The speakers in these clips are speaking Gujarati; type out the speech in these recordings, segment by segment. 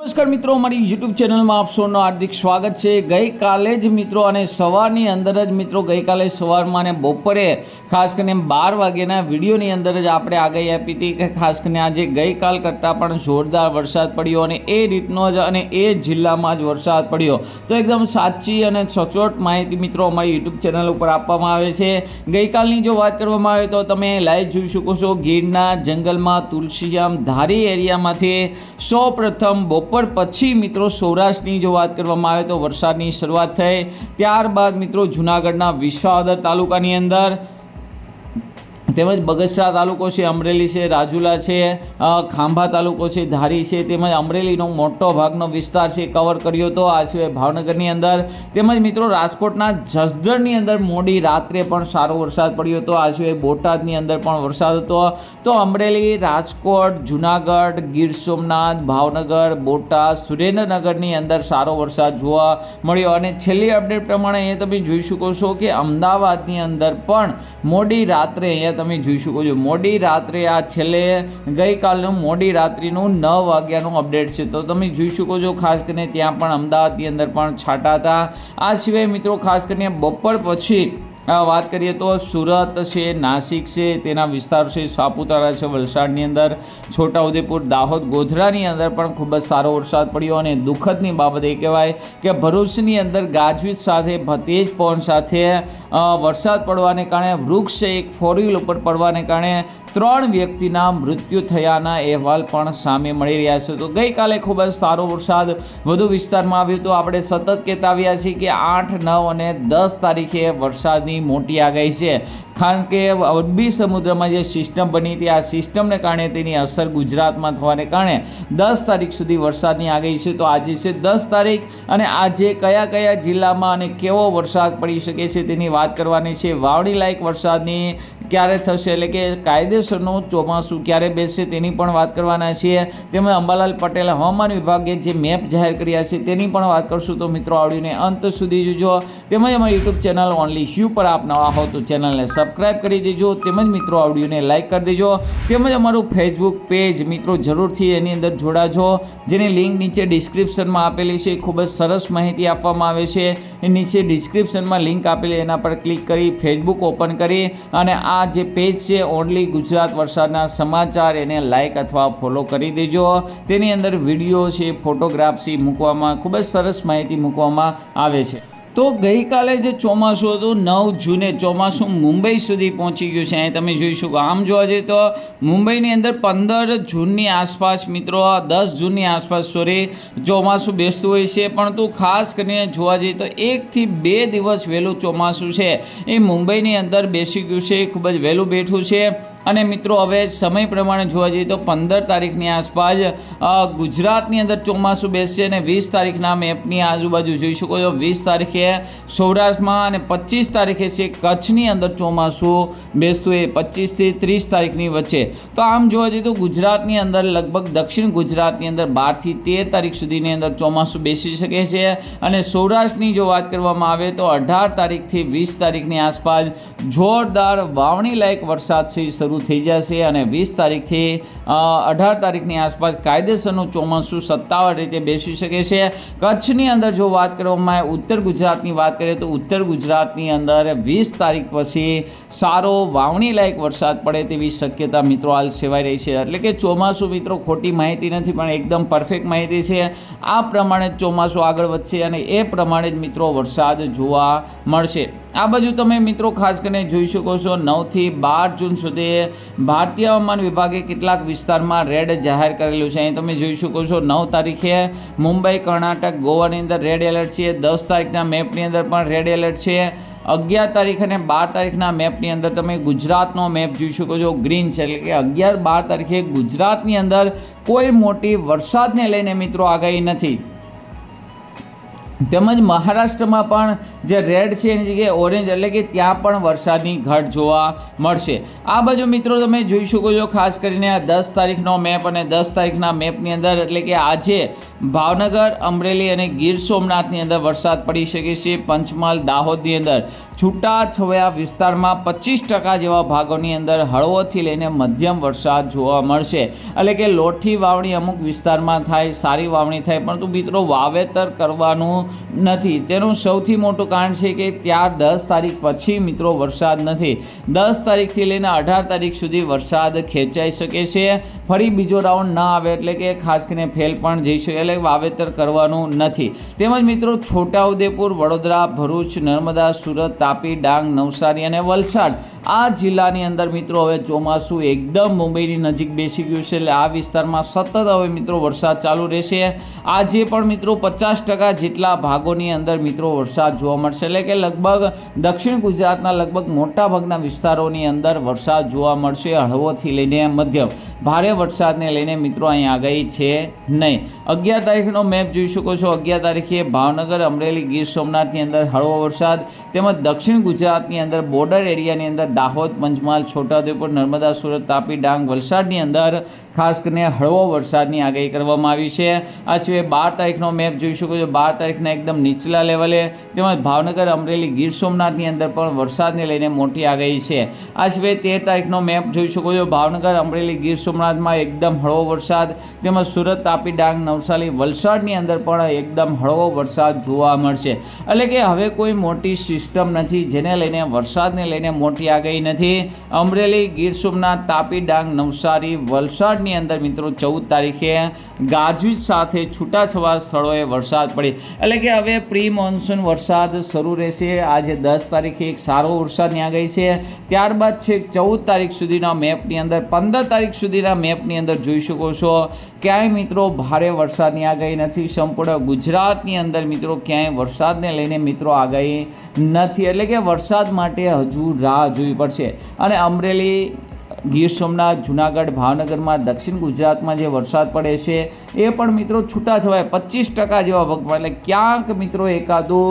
નમસ્કાર મિત્રો મારી યુટ્યુબ ચેનલમાં આપ સૌનું હાર્દિક સ્વાગત છે. ગઈકાલે જ મિત્રો અને સવારની અંદર જ મિત્રો, ગઈકાલે સવારમાં અને બપોરે ખાસ કરીને બાર વાગ્યાના વિડીયોની અંદર જ આપણે આગાહી આપી હતી કે ખાસ કરીને આજે ગઈકાલ કરતાં પણ જોરદાર વરસાદ પડ્યો અને એ રીતનો જ અને એ જિલ્લામાં જ વરસાદ પડ્યો. તો એકદમ સાચી અને સચોટ માહિતી મિત્રો અમારી યુટ્યુબ ચેનલ ઉપર આપવામાં આવે છે. ગઈકાલની જો વાત કરવામાં આવે તો તમે લાઈવ જોઈ શકો છો. ગીરના જંગલમાં તુલસીયામ ધારી એરિયામાંથી સૌ પ્રથમ બપોર પછી મિત્રો સૌરાષ્ટ્રની જો વાત કરવામાં આવે તો વરસાદની શરૂઆત થઈ. ત્યારબાદ મિત્રો જુનાગઢના વિસાવદર તાલુકાની અંદર તેમજ બગસરા તાલુકો છે, અમરેલી છે, રાજુલા છે ખાંભા તાલુકો છે, ધારી છે, તેમજ અમરેલીનો મોટો ભાગનો વિસ્તાર છે કવર કર્યો હતો આ સિવાય ભાવનગરની અંદર. તેમજ મિત્રો રાજકોટના જસદણની અંદર મોડી રાત્રે પણ સારો વરસાદ પડ્યો હતો. આ સિવાય બોટાદની અંદર પણ વરસાદ હતો. તો અમરેલી, રાજકોટ, જુનાગઢ, ગીર સોમનાથ, ભાવનગર, બોટાદ, સુરેન્દ્રનગરની અંદર સારો વરસાદ જોવા મળ્યો. અને છેલ્લી અપડેટ પ્રમાણે અહીંયા તમે જોઈ શકો છો કે અમદાવાદની અંદર પણ મોડી રાત્રે અહીંયા તમે જોઈ શકો છો. મોડી રાત્રે આ છેલ્લે ગઈકાલનું મોડી રાત્રિનું નવ વાગ્યાનું અપડેટ છે. તો તમે જોઈ શકો છો, ખાસ કરીને ત્યાં પણ અમદાવાદની અંદર પણ છાંટા હતા. આ સિવાય મિત્રો, ખાસ કરીને બપોર પછી વાત કરીએ તો સુરત છે, નાસિક છે, તેના વિસ્તાર છે, સાપુતારા છે, વલસાડની અંદર. છોટાઉદેપુર, દાહોદ, ગોધરાની અંદર પણ ખૂબ જ સારો વરસાદ પડ્યો અને દુઃખદની બાબત એ કહેવાય કે ભરૂચની અંદર ગાજવીજ સાથે, ભતેજ પવન સાથે વરસાદ પડવાને કારણે વૃક્ષ એક ફોર વ્હીલ ઉપર પડવાને કારણે ત્રણ વ્યક્તિના મૃત્યુ થયાના અહેવાલ પણ સામે મળી રહ્યા છે. તો ગઈકાલે ખૂબ જ સારો વરસાદ વધુ વિસ્તારમાં આવ્યો. તો આપણે સતત કહેતા આવ્યા છીએ કે આઠ, નવ અને દસ તારીખે વરસાદની મોટી આગાહી છે. કારણ કે અરબી સમુદ્રમાં જે સિસ્ટમ બની હતી, આ સિસ્ટમને કારણે તેની અસર ગુજરાતમાં થવાને કારણે દસ તારીખ સુધી વરસાદની આગાહી છે. તો આજે છે દસ તારીખ અને આજે કયા કયા જિલ્લામાં અને કેવો વરસાદ પડી શકે છે તેની વાત કરવાની છે. વાવણી લાયક વરસાદની ક્યારે થશે એટલે કે કાયદેસરનું ચોમાસું ક્યારે બેસશે તેની પણ વાત કરવાના છીએ. તેમજ અંબાલાલ પટેલ હવામાન વિભાગે જે મેપ જાહેર કર્યા છે તેની પણ વાત કરશું. તો મિત્રો, આવડીને અંત સુધી જોજો. તેમજ અમારી યુટ્યુબ ચેનલ ઓનલી શ્યુ પર આપ નવા હો તો ચેનલને સબસ્ક્રાઈબ કરી દેજો, તેમજ મિત્રો આવડીઓને લાઇક કરી દેજો, તેમજ અમારું ફેસબુક પેજ મિત્રો જરૂરથી એની અંદર જોડાજો, જેની લિંક નીચે ડિસ્ક્રિપ્શનમાં આપેલી છે. ખૂબ જ સરસ માહિતી આપવામાં આવે છે. એ નીચે ડિસ્ક્રિપ્શનમાં લિંક આપેલી, એના પર ક્લિક કરી ફેસબુક ઓપન કરી અને આ જે પેજ છે ઓનલી ગુજરાત વરસાદના સમાચાર, એને લાઇક અથવા ફોલો કરી દેજો. તેની અંદર વીડિયો છે ફોટોગ્રાફ્સ મૂકવામાં ખૂબ જ સરસ માહિતી મૂકવામાં આવે છે. તો ગઈકાલે જે ચોમાસું હતું, નવ જૂને ચોમાસું મુંબઈ સુધી પહોંચી ગયું છે. અહીં તમે જોઈ શકો આમ જોવા જઈએ તો મુંબઈની અંદર પંદર જૂનની આસપાસ મિત્રો દસ જૂનની આસપાસ સોરી, ચોમાસું બેસતું હોય છે. પરંતુ ખાસ કરીને જોવા જઈએ તો એકથી બે દિવસ વહેલું ચોમાસું છે. એ મુંબઈની અંદર બેસી ગયું છે. ખૂબ જ વહેલું બેઠું છે. અને મિત્રો, હવે સમય પ્રમાણે જોવા જઈએ તો પંદર તારીખની આસપાસ ગુજરાતની અંદર ચોમાસું બેસશે અને વીસ તારીખના મેપની આજુબાજુ જોઈ શકો છો. વીસ તારીખે સૌરાષ્ટ્રમાં અને પચીસ તારીખે છે કચ્છની અંદર ચોમાસું બેસતું, એ પચીસથી ત્રીસ તારીખની વચ્ચે. તો આમ જોવા જઈએ તો ગુજરાતની અંદર લગભગ દક્ષિણ ગુજરાતની અંદર બારથી તેર તારીખ સુધીની અંદર ચોમાસું બેસી શકે છે. અને સૌરાષ્ટ્રની જો વાત કરવામાં આવે તો અઢાર તારીખથી વીસ તારીખની આસપાસ જોરદાર વાવણી લાયક વરસાદ છે એ શરૂ થઈ જશે અને વીસ તારીખથી અઢાર તારીખની આસપાસ કાયદેસરનું ચોમાસું સત્તાવાર રીતે બેસી શકે છે. કચ્છની અંદર જો વાત કરવામાં આવે, ઉત્તર ગુજરાતની વાત કરીએ તો ઉત્તર ગુજરાતની અંદર વીસ તારીખ પછી સારો વાવણી લાયક વરસાદ પડે તેવી શક્યતા મિત્રો હાલ સેવાઈ રહી છે. એટલે કે ચોમાસું મિત્રો ખોટી માહિતી નથી, પણ એકદમ પરફેક્ટ માહિતી છે. આ પ્રમાણે જ ચોમાસું આગળ વધશે અને એ પ્રમાણે જ મિત્રો વરસાદ જોવા મળશે. આ બાજુ તમે મિત્રો ખાસ કરીને જોઈ શકો છો નવથી બાર જૂન સુધી ભારતીય હવામાન વિભાગે કેટલાક વિસ્તારમાં રેડ જાહેર કરેલું છે. અહીં તમે જોઈ શકો છો નવ તારીખે મુંબઈ, કર્ણાટક, ગોવાની અંદર રેડ એલર્ટ છે. દસ તારીખના મેપની અંદર પણ રેડ એલર્ટ છે. અગિયાર તારીખ અને બાર તારીખના મેપની અંદર તમે ગુજરાતનો મેપ જોઈ શકો છો. ગ્રીન છે એટલે કે અગિયાર બાર તારીખે ગુજરાતની અંદર કોઈ મોટી વરસાદને લઈને મિત્રો આગાહી નથી. તેમજ મહારાષ્ટ્રમાં પણ જે રેડ છે એની જગ્યાએ ઓરેન્જ એટલે કે ત્યાં પણ વરસાદની ઘટ જોવા મળશે. આ બાજુ મિત્રો તમે જોઈ શકો છો, ખાસ કરીને આ દસ તારીખનો મેપ અને દસ તારીખના મેપની અંદર એટલે કે આજે ભાવનગર, અમરેલી અને ગીર સોમનાથની અંદર વરસાદ પડી શકે છે પંચમહાલ, દાહોદની અંદર. છૂટા વિસ્તારમાં પચીસ ટકા જેવા ભાગોની અંદર હળવોથી લઈને મધ્યમ વરસાદ જોવા મળશે. એટલે કે લોઠી વાવણી અમુક વિસ્તારમાં થાય, સારી વાવણી થાય, પરંતુ મિત્રો વાવેતર કરવાનું નથી. તેનું સૌથી મોટું કારણ છે કે ત્યાં દસ તારીખ પછી મિત્રો વરસાદ નથી. દસ તારીખથી લઈને અઢાર તારીખ સુધી વરસાદ ખેંચાઈ શકે છે. ફરી બીજો રાઉન્ડ ના આવે એટલે કે ખાસ કરીને ફેલ પણ જઈ શકે એટલે વાવેતર કરવાનું નથી. તેમજ મિત્રો છોટાઉદેપુર, વડોદરા, ભરૂચ, નર્મદા, સુરત, તાપી, ડાંગ, નવસારી અને વલસાડ આ જિલ્લાની અંદર મિત્રો હવે ચોમાસું એકદમ મુંબઈની નજીક બેસી ગયું છે એટલે આ વિસ્તારમાં સતત હવે મિત્રો વરસાદ ચાલુ રહેશે. આજે પણ મિત્રો પચાસ ટકા જેટલા ભાગોની અંદર મિત્રો વરસાદ જોવા મળશે. એટલે કે લગભગ દક્ષિણ ગુજરાતના લગભગ મોટાભાગના વિસ્તારોની અંદર વરસાદ જોવા મળશે હળવોથી લઈને મધ્યમ. ભારે વરસાદને લઈને મિત્રો અહીં આગાહી છે નહીં. અગિયાર તારીખનો મેપ જોઈ શકો છો. અગિયાર તારીખે ભાવનગર, અમરેલી, ગીર સોમનાથની અંદર હળવો વરસાદ. તેમજ દક્ષિણ ગુજરાતની અંદર બોર્ડર એરિયાની અંદર દાહોદ, પંચમહાલ, છોટાઉદેપુર, નર્મદા, સુરત, તાપી, ડાંગ, વલસાડની અંદર ખાસ કરીને હળવો વરસાદની આગાહી કરવામાં આવી છે. આ સિવાય બાર તારીખનો મેપ જોઈ શકો છો. બાર તારીખના એકદમ નીચલા લેવલે તેમજ ભાવનગર, અમરેલી, ગીર સોમનાથની અંદર પણ વરસાદને લઈને મોટી આગાહી છે. આ સિવાય તેર તારીખનો મેપ જોઈ શકો છો. ભાવનગર, અમરેલી, ગીર સોમનાથમાં એકદમ હળવો વરસાદ તેમજ સુરત, તાપી, ડાંગ, નવસારી, વલસાડની અંદર પણ એકદમ હળવો વરસાદ જોવા મળશે. એટલે કે હવે કોઈ મોટી સિસ્ટમ નથી જેને લઈને વરસાદને લઈને મોટી આગાહી નથી. અમરેલી, ગીર સોમનાથ, તાપી, ડાંગ, નવસારી વલસાડની અંદર મિત્રો ચૌદ તારીખે ગાજવીજ સાથે છૂટાછવાયા સ્થળોએ વરસાદ પડે. એટલે કે હવે પ્રી મોન્સૂન વરસાદ શરૂ રહેશે. આજે દસ તારીખે એક સારો વરસાદની આગાહી છે. ત્યારબાદ છે ચૌદ તારીખ સુધીના મેપની અંદર, પંદર તારીખ સુધીના મેપની અંદર જોઈ શકો છો. ક્યાંય મિત્રો ભારે વરસાદની આગાહી નથી. સંપૂર્ણ ગુજરાતની અંદર મિત્રો ક્યાંય વરસાદને લઈને મિત્રો આગાહી નથી. એટલે કે વરસાદ માટે હજુ રાહ જોવી પડશે. અને અમરેલી ગીર સોમનાથ, જુનાગઢ, ભાવનગરમાં, દક્ષિણ ગુજરાતમાં જે વરસાદ પડે છે, એ પણ મિત્રો છૂટા છવાય. પચીસ ટકા જેવા ભાગમાં એટલે ક્યાંક મિત્રો એકાદો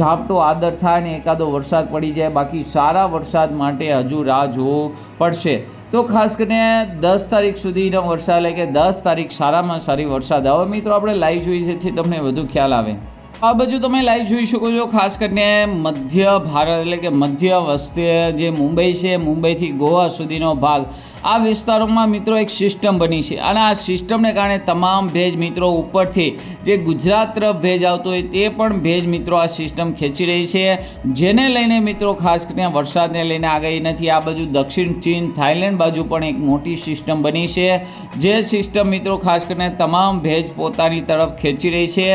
ઝાપટો આદર થાય ને એકાદો વરસાદ પડી જાય. બાકી સારા વરસાદ માટે હજુ રાહ જોવું પડશે. તો ખાસ કરીને દસ તારીખ સુધીનો વરસાદ, એટલે કે દસ તારીખ સારામાં સારી વરસાદ હવે મિત્રો, આપણે લાઈવ જોઈએ જેથી તમને વધુ ખ્યાલ આવે. આ બાજુ તમે લાઈવ જોઈ શકો છો, ખાસ કરીને મધ્ય ભારત એટલે કે મધ્ય વસ્તી જે મુંબઈ છે, મુંબઈથી ગોવા સુધીનો ભાગ. આ વિસ્તારોમાં મિત્રો એક સિસ્ટમ બની છે અને આ સિસ્ટમને કારણે તમામ ભેજ મિત્રો ઉપરથી જે ગુજરાત તરફ ભેજ આવતો હોય તે પણ ભેજ મિત્રો આ સિસ્ટમ ખેંચી રહી છે. જેને લઈને મિત્રો ખાસ કરીને વરસાદને લઈને આગાહી નથી. આ બાજુ દક્ષિણ ચીન થાઇલેન્ડ બાજુ પણ એક મોટી સિસ્ટમ બની છે. જે સિસ્ટમ મિત્રો ખાસ કરીને તમામ ભેજ પોતાની તરફ ખેંચી રહી છે.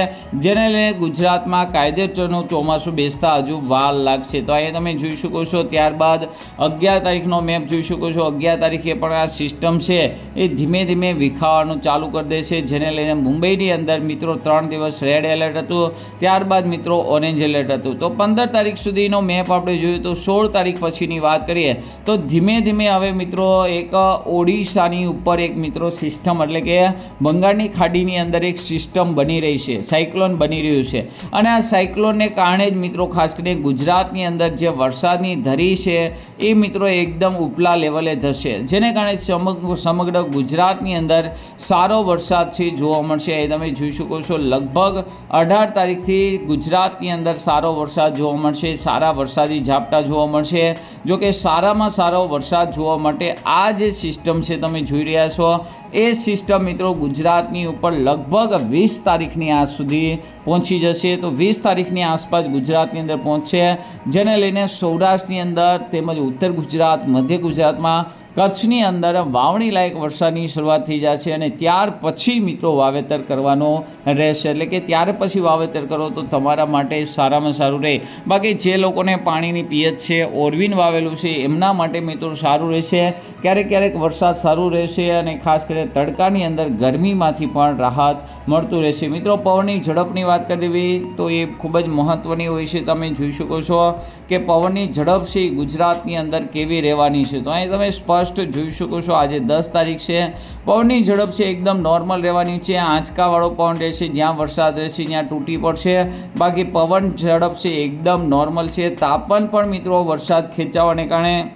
જેને લઈને ગુજરાતમાં કાયદેસરનું ચોમાસું બેસતા હજુ વાર લાગશે. તો અહીંયા તમે જોઈ શકો છો, ત્યારબાદ અગિયાર તારીખનો મેપ જોઈ શકો છો. અગિયાર તારીખે પણ આ સિસ્ટમ છે એ ધીમે ધીમે વિખાવાનું ચાલુ કરી દે છે, જેને લઈને મુંબઈની અંદર મિત્રો ત્રણ દિવસ રેડ એલર્ટ હતું, ત્યારબાદ મિત્રો ઓરેન્જ એલર્ટ હતું. તો પંદર તારીખ સુધીનો મેપ આપણે જોયું તો સોળ તારીખ પછીની વાત કરીએ, તો ધીમે ધીમે હવે મિત્રો એક ઓડિશાની ઉપર એક મિત્રો સિસ્ટમ એટલે કે બંગાળની ખાડીની અંદર એક સિસ્ટમ બની રહી છે સાયક્લોન બની રહ્યું છે. અને આ સાયક્લોનને કારણે જ મિત્રો ખાસ કરીને ગુજરાતની અંદર જે વરસાદની ધરી છે, એ મિત્રો એકદમ ઉપલા લેવલે થશે જેને કારણે સમગ્ર સમગ્ર ગુજરાતની અંદર સારો વરસાદ છે જોવા મળશે. એ તમે જોઈ શકો છો, લગભગ અઢાર તારીખથી ગુજરાતની અંદર સારો વરસાદ જોવા મળશે, સારા વરસાદી ઝાપટા જોવા મળશે. જો કે સારામાં સારો વરસાદ જોવા માટે આ જે સિસ્ટમ છે, તમે જોઈ રહ્યા છો એ સિસ્ટમ મિત્રો ગુજરાતની ઉપર લગભગ વીસ તારીખની આ સુધી પહોંચી જશે. તો વીસ તારીખની આસપાસ ગુજરાતની અંદર પહોંચશે, જેને લઈને સૌરાષ્ટ્રની અંદર તેમજ ઉત્તર ગુજરાત, મધ્ય ગુજરાતમાં કચ્છની અંદર વાવણી લાયક વરસાદની શરૂઆત થઈ જશે અને ત્યાર પછી મિત્રો વાવેતર કરવાનો રહેશે. એટલે કે ત્યાર પછી વાવેતર કરો તો તમારા માટે સારામાં સારું રહે. બાકી જે લોકોને પાણીની પિયત છે, ઓરવીન વાવેલું છે, એમના માટે મિત્રો સારું રહેશે. ક્યારેક ક્યારેક વરસાદ સારું રહેશે અને ખાસ કરીને તડકાની અંદર ગરમીમાંથી પણ રાહત મળતું રહેશે. મિત્રો, પવનની ઝડપની વાત કરી દેવી તો એ ખૂબ જ મહત્ત્વની હોય છે. તમે જોઈ શકો છો કે પવનની ઝડપ છે ગુજરાતની અંદર કેવી રહેવાની છે. તો અહીં તમે સ્પષ્ટ જોઈ શકો છો, આજે દસ તારીખ છે. પવનની ઝડપ છે એકદમ નોર્મલ રહેવાની છે. આંચકાવાળો પવન રહેશે, જ્યાં વરસાદ રહેશે ત્યાં તૂટી પડશે. બાકી પવન ઝડપ છે એકદમ નોર્મલ છે. તાપમાન પણ મિત્રો વરસાદ ખેંચાવાને કારણે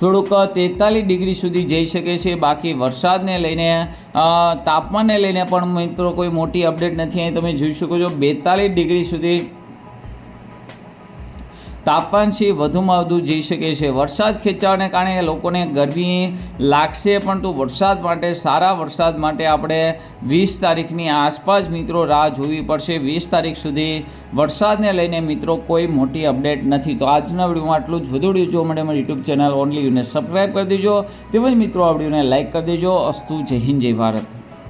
થોડુંક તેતાલીસ ડિગ્રી સુધી જઈ શકે છે. બાકી વરસાદને લઈને તાપમાનને લઈને પણ મિત્રો કોઈ મોટી અપડેટ નથી. અહીં તમે જોઈ શકો છો બેતાલીસ ડિગ્રી સુધી તાપમાન છે, વધુમાં વધુ જઈ શકે છે. વરસાદ ખેંચાવાને કારણે લોકોને ગરમી લાગશે, પરંતુ વરસાદ માટે, સારા વરસાદ માટે આપણે વીસ તારીખની આસપાસ મિત્રો રાહ જોવી પડશે. વીસ તારીખ સુધી વરસાદને લઈને મિત્રો કોઈ મોટી અપડેટ નથી. તો આજના વિડીયોમાં આટલું જ. વધુ વીડિયો જોવા માટે મારી યુટ્યુબ ચેનલ ઓનલી યુને સબસ્ક્રાઈબ કરી દેજો. તેમજ મિત્રો આ વિડીયોને લાઇક કરી દેજો. અસ્તુ જય હિન્દ, જય ભારત.